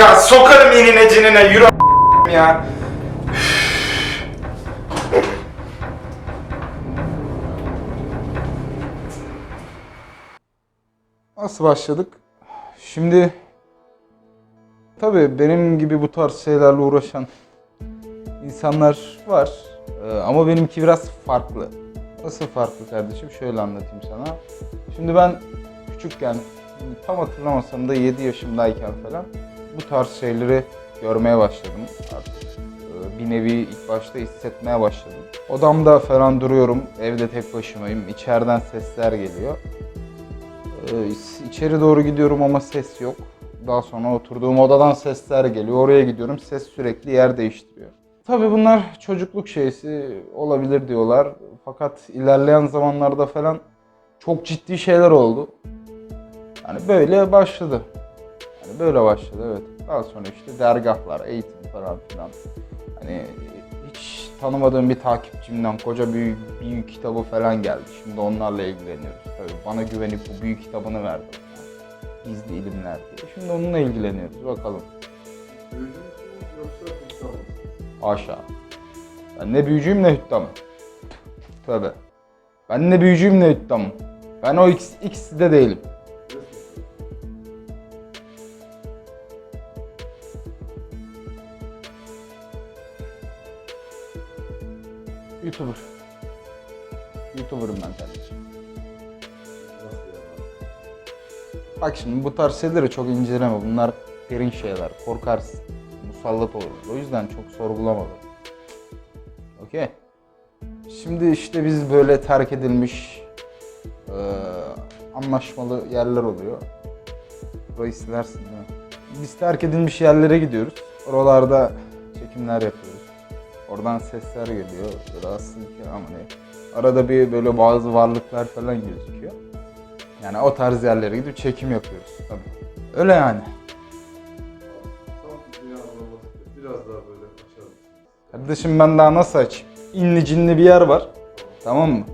Ya sokarım inine cinine yürü ya. Nasıl başladık? Şimdi tabii benim gibi bu tarz şeylerle uğraşan insanlar var. Ee, ama benimki biraz farklı. Nasıl farklı kardeşim? Şöyle anlatayım sana. Şimdi ben küçükken tam hatırlamasam da 7 yaşımdayken falan bu tarz şeyleri görmeye başladım. Ee, Bir nevi ilk başta hissetmeye başladım. Odamda falan duruyorum, evde tek başımayım. İçeriden sesler geliyor. Ee, içeri doğru gidiyorum ama ses yok. Daha sonra oturduğum odadan sesler geliyor. Oraya gidiyorum, ses sürekli yer değiştiriyor. Tabii bunlar çocukluk şeysi olabilir diyorlar. Fakat ilerleyen zamanlarda falan çok ciddi şeyler oldu. Yani böyle başladı. Yani böyle başladı evet. Daha sonra işte dergahlar, eğitim falan filan. Hani hiç tanımadığım bir takipçimden koca büyük, büyük kitabı falan geldi. Şimdi onlarla ilgileniyoruz. Tabii bana güvenip bu büyük kitabını verdi. Gizli ilimler diye. Şimdi onunla ilgileniyoruz. Bakalım. Büyücü yoksa mısınız? Haşa. Ben ne büyücüyüm ne hüttamım. Tövbe. Ben ne büyücüyüm ne hüttamım. Ben o ikisi, ikisi de değilim. YouTuber. YouTuber'ım ben kardeşim. Bak şimdi bu tarz şeyleri çok inceleme. Bunlar derin şeyler. Korkarsın. Musallat olur. O yüzden çok sorgulama böyle. Okey. Şimdi işte biz böyle terk edilmiş eee, anlaşmalı yerler oluyor. Burayı silersin değil mi? Biz terk edilmiş yerlere gidiyoruz. Oralarda çekimler yapıyoruz. Oradan sesler geliyor. Rahatsız ama ne? Arada bir böyle bazı varlıklar falan gözüküyor. Yani o tarz yerlere gidip çekim yapıyoruz tabii. Öyle yani. Biraz daha böyle mısınız? Kardeşim ben daha nasıl açayım? İnli cinli bir yer var. Tamam mı?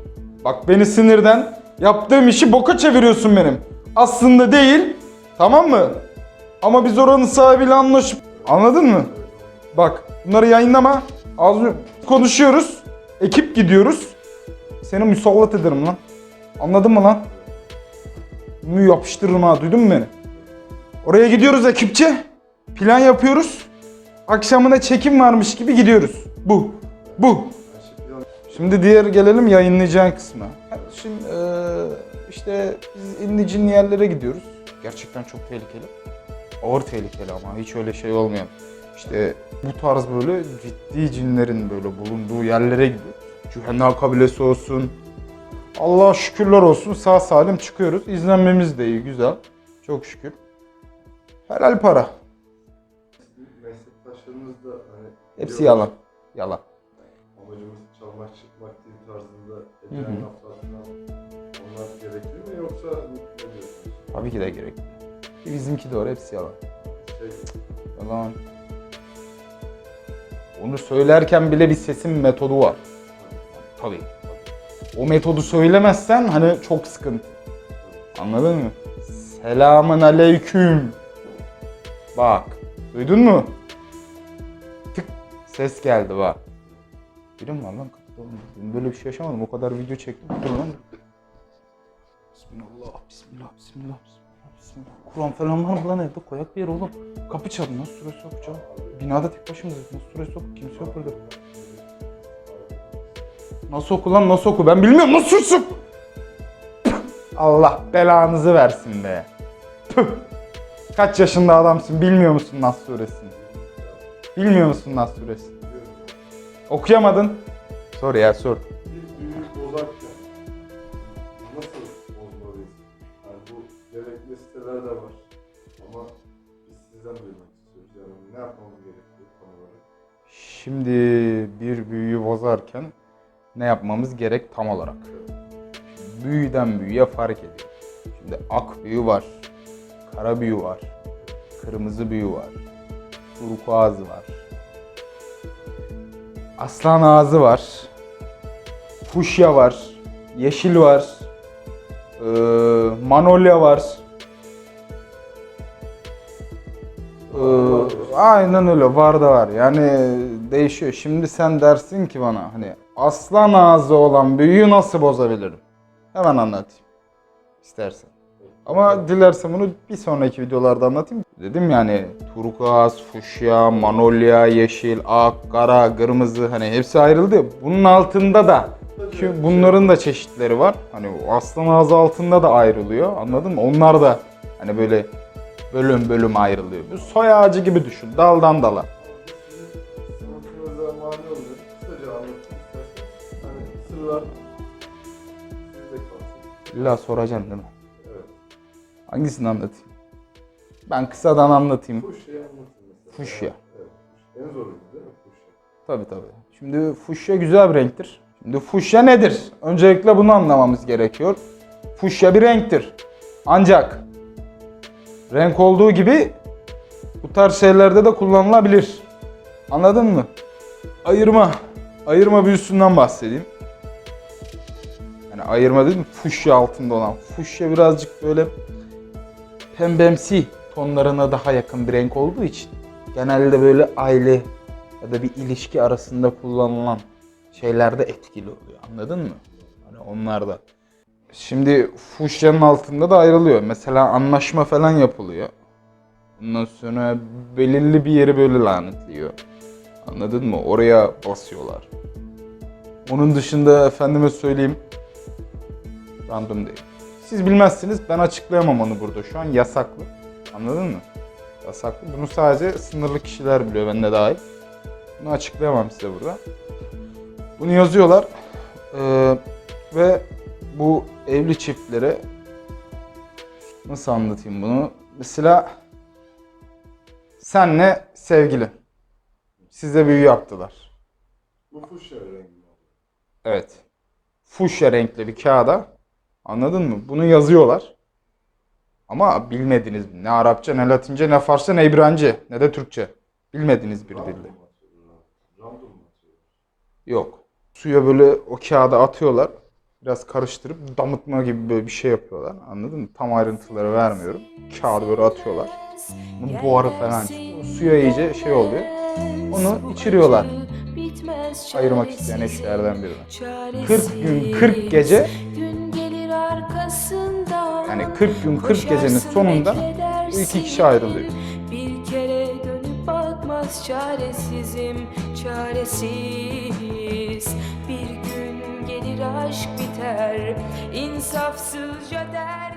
Bak beni sinirden yaptığım işi boka çeviriyorsun benim. Aslında değil. Tamam mı? Ama biz oranın sahibiyle anlaşıp... Anladın mı? Bak bunları yayınlama. Az konuşuyoruz. Ekip gidiyoruz. Seni musallat ederim lan. Anladın mı lan? Mü yapıştırırım ha duydun mu beni? Oraya gidiyoruz ekipçe. Plan yapıyoruz. Akşamına çekim varmış gibi gidiyoruz. Bu. Bu. Şimdi diğer gelelim yayınlayacağın kısma. Şimdi işte biz inli cinli yerlere gidiyoruz. Gerçekten çok tehlikeli. Ağır tehlikeli ama hiç öyle şey olmayan. İşte bu tarz böyle ciddi cinlerin böyle bulunduğu yerlere gidiyoruz. Cühenna kabilesi olsun. Allah'a şükürler olsun sağ salim çıkıyoruz. İzlenmemiz de iyi, güzel. Çok şükür. Helal para. meslektaşlarınız da hani Hepsi diyorlar, yalan. Yalan. Amacımız çalmak çıkmak değil tarzında edilen hı. laflar falan onlar gerekli mi yoksa ne diyorsunuz? Tabii ki de gerekli. Bizimki doğru, hepsi yalan. Şey, Yalan. Onu söylerken bile bir sesin metodu var. Tabii. O metodu söylemezsen hani çok sıkıntı. Anladın mı? Selamun aleyküm. Bak. Duydun mu? Tık. Ses geldi bak. Birim var lan kapıda böyle bir şey yaşamadım. O kadar video çektim. Dur lan. Bismillah, bismillah, bismillah, bismillah. Kur'an falan var mı lan evde? Koyak bir yer oğlum. Kapı çaldı. Nasıl süre sokacağım? Binada tek başımıza. Nasıl süre sok? Kimse yok burada. Nasıl oku lan? Nasıl oku? Ben bilmiyorum. Nasıl sok? Allah belanızı versin be. Kaç yaşında adamsın? Bilmiyor musun Nas suresini? Bilmiyor musun Nas suresini? Okuyamadın. Sor ya sor. Siteler de var ama biz sizden duymak istiyoruz. Yani ne yapmamız gerekiyor tam olarak? Şimdi bir büyüyü bozarken ne yapmamız gerek tam olarak? Büyüden büyüye fark ediyor. Şimdi ak büyü var, kara büyü var, kırmızı büyü var, turkuaz var, aslan ağzı var, fuşya var, yeşil var, eee, manolya var, Aynen öyle var da var yani değişiyor. Şimdi sen dersin ki bana hani aslan ağzı olan büyüyü nasıl bozabilirim? Hemen anlatayım istersen. Ama dilersen bunu bir sonraki videolarda anlatayım. Dedim yani turkuaz, fuşya, manolya, yeşil, ak, kara, kırmızı hani hepsi ayrıldı. Bunun altında da ki bunların da çeşitleri var. Hani aslan ağzı altında da ayrılıyor. Anladın mı? Onlar da hani böyle bölüm bölüm ayrılıyor. Bu soy ağacı gibi düşün. Daldan dala. Anlatayım. İlla soracaksın değil mi? Evet. Hangisini anlatayım? Ben kısadan anlatayım. Fuşya'yı anlatın mesela. Fuşya. Evet. En zoruydu değil mi fuşya? Tabii tabii. Şimdi fuşya güzel bir renktir. Şimdi fuşya nedir? Öncelikle bunu anlamamız gerekiyor. Fuşya bir renktir. Ancak renk olduğu gibi bu tarz şeylerde de kullanılabilir. Anladın mı? Ayırma. Ayırma büyüsünden bahsedeyim. Yani ayırma dedim fuşya altında olan. Fuşya birazcık böyle pembemsi tonlarına daha yakın bir renk olduğu için genelde böyle aile ya da bir ilişki arasında kullanılan şeylerde etkili oluyor. Anladın mı? Hani onlar da. Şimdi fuşyanın altında da ayrılıyor. Mesela anlaşma falan yapılıyor. Ondan sonra belirli bir yeri böyle lanetliyor. Anladın mı? Oraya basıyorlar. Onun dışında efendime söyleyeyim random değil. Siz bilmezsiniz ben açıklayamam onu burada şu an yasaklı. Anladın mı? Yasaklı. Bunu sadece sınırlı kişiler biliyor ben de dahil. Bunu açıklayamam size burada. Bunu yazıyorlar. Ee, ve bu evli çiftlere nasıl anlatayım bunu? Mesela senle sevgili. Size büyü yaptılar. Bu fuşya rengi? Evet. Fuşya renkli bir kağıda. Anladın mı? Bunu yazıyorlar. Ama bilmediğiniz ne Arapça, ne Latince, ne Farsça, ne İbranice, ne de Türkçe. Bilmediğiniz bir dilde. Yok. Suya böyle o kağıda atıyorlar. Biraz karıştırıp damıtma gibi böyle bir şey yapıyorlar. Anladın mı? Tam ayrıntıları vermiyorum. Kağıdı böyle atıyorlar. Bunun buharı falan çıkıyor. Suya iyice şey oluyor. Onu içiriyorlar. Ayırmak isteyen eşlerden birine. 40 gün 40 gece yani 40 gün 40 gecenin sonunda bu iki kişi ayrılıyor. Bir kere dönüp bakmaz çaresizim çaresiz aşk biter. İnsafsızca der